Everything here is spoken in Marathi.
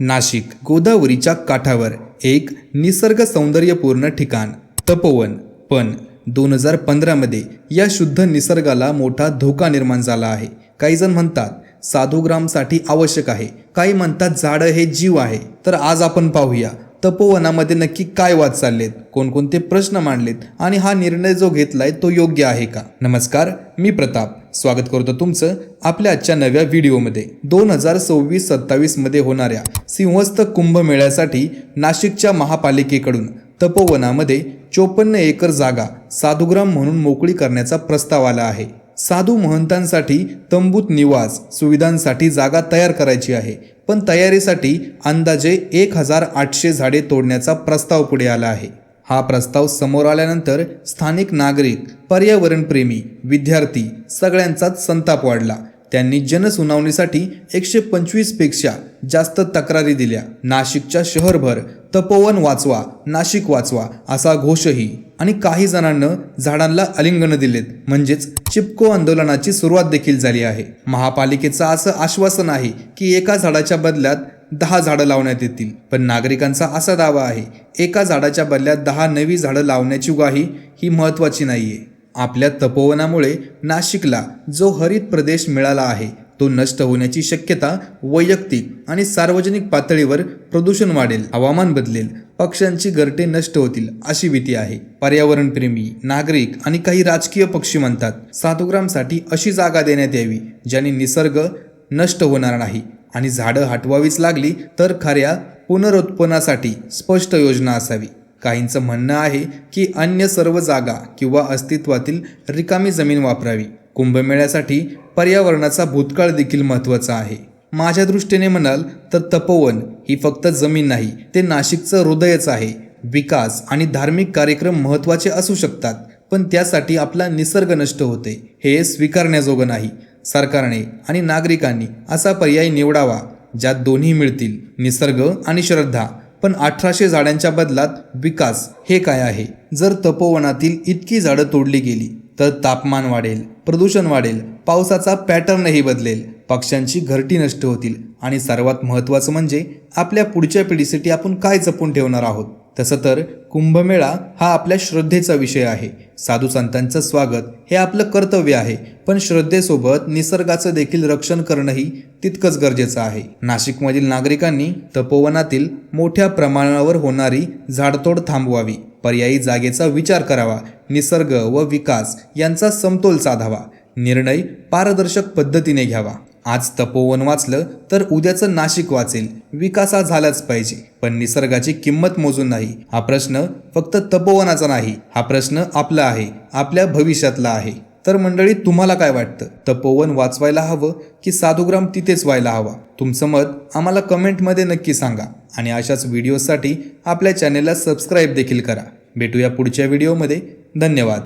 नाशिक गोदावरीच्या काठावर एक निसर्ग सौंदर्यपूर्ण ठिकाण तपोवन. पण दोन हजार पंधरामध्ये या शुद्ध निसर्गाला मोठा धोका निर्माण झाला आहे. काही जण म्हणतात साधुग्रामसाठी आवश्यक आहे. काही म्हणतात झाडं हे जीव आहे. तर आज आपण पाहूया. तपोवनामध्ये नक्की काय वाद चाललेत? कोणकोणते प्रश्न मांडलेत? आणि हा निर्णय जो घेतलाय तो योग्य आहे का? नमस्कार मी प्रताप. स्वागत करतो तुमचं आपल्या आजच्या नव्या व्हिडिओमध्ये. दोन हजार सव्वीस सत्तावीसमध्ये होणाऱ्या सिंहस्थ कुंभमेळ्यासाठी नाशिकच्या महापालिकेकडून तपोवनामध्ये चोपन्न एकर जागा साधुग्राम म्हणून मोकळी करण्याचा प्रस्ताव आला आहे. साधू महंतांसाठी तंबूत निवास सुविधांसाठी जागा तयार करायची आहे. पण तयारीसाठी अंदाजे एक हजार आठशे झाडे तोडण्याचा प्रस्ताव पुढे आला आहे. हा प्रस्ताव समोर आल्यानंतर स्थानिक नागरिक पर्यावरणप्रेमी विद्यार्थी सगळ्यांचाच संताप वाढला. त्यांनी जनसुनावणीसाठी एकशे पंचवीसपेक्षा जास्त तक्रारी दिल्या. नाशिकच्या शहरभर तपोवन वाचवा नाशिक वाचवा असा घोषही आणि काही जणांना झाडांना अलिंगन दिलेत. म्हणजेच चिपको आंदोलनाची सुरुवात देखील झाली आहे. महापालिकेचं असं आश्वासन आहे की एका झाडाच्या बदल्यात दहा झाडं लावण्यात येतील. पण नागरिकांचा असा दावा आहे एका झाडाच्या बदल्यात दहा नवी झाडं लावण्याची ग्वाही ही महत्त्वाची नाहीये. आपल्या तपोवनामुळे नाशिकला जो हरित प्रदेश मिळाला आहे तो नष्ट होण्याची शक्यता वैयक्तिक आणि सार्वजनिक पातळीवर प्रदूषण वाढेल हवामान बदलेल पक्ष्यांची घरटे नष्ट होतील अशी भीती आहे. पर्यावरणप्रेमी नागरिक आणि काही राजकीय पक्षी म्हणतात साधुग्रामसाठी अशी जागा देण्यात यावी ज्याने निसर्ग नष्ट होणार नाही. आणि झाडं हटवावीच लागली तर खऱ्या पुनरुत्पन्नासाठी स्पष्ट योजना असावी. काहींचं म्हणणं आहे की अन्य सर्व जागा किंवा अस्तित्वातील रिकामी जमीन वापरावी. कुंभमेळ्यासाठी पर्यावरणाचा भूतकाळ देखील महत्त्वाचा आहे. माझ्या दृष्टीने म्हणाल तर तपोवन ही फक्त जमीन नाही ते नाशिकचं हृदयच आहे. विकास आणि धार्मिक कार्यक्रम महत्त्वाचे असू शकतात पण त्यासाठी आपला निसर्ग नष्ट होते हे स्वीकारण्याजोगं नाही. सरकारने आणि नागरिकांनी असा पर्याय निवडावा ज्यात दोन्ही मिळतील निसर्ग आणि श्रद्धा. पण अठराशे झाडांच्या बदलात विकास हे काय आहे? जर तपोवनातील इतकी झाडं तोडली गेली तर तापमान वाढेल प्रदूषण वाढेल पावसाचा पॅटर्नही बदलेल पक्ष्यांची घरटी नष्ट होतील आणि सर्वात महत्त्वाचं म्हणजे आपल्या पुढच्या पिढीसाठी आपण काय जपून ठेवणार आहोत? तसं तर कुंभमेळा हा आपल्या श्रद्धेचा विषय आहे. साधू संतांचं स्वागत हे आपलं कर्तव्य आहे पण श्रद्धेसोबत निसर्गाचं देखील रक्षण करणंही तितकंच गरजेचं आहे. नाशिकमधील नागरिकांनी तपोवनातील मोठ्या प्रमाणावर होणारी झाडतोड थांबवावी. पर्यायी जागेचा विचार करावा निसर्ग व विकास यांचा समतोल साधावा निर्णय पारदर्शक पद्धतीने घ्यावा. आज तपोवन वाचलं तर उद्याचं नाशिक वाचेल विकास हा झालाच पाहिजे पण निसर्गाची किंमत मोजून नाही. हा प्रश्न फक्त तपोवनाचा नाही हा प्रश्न आपला आहे आपल्या भविष्यातला आहे. तर मंडळी तुम्हाला काय वाटतं? तपोवन वाचवायला हवं की साधुग्राम तिथेच व्हायला हवा? तुमचं मत आम्हाला कमेंटमध्ये नक्की सांगा आणि अशाच व्हिडिओसाठी आपल्या चॅनेलला सबस्क्राईब देखील करा. भेटूया पुढच्या व्हिडिओमध्ये. धन्यवाद.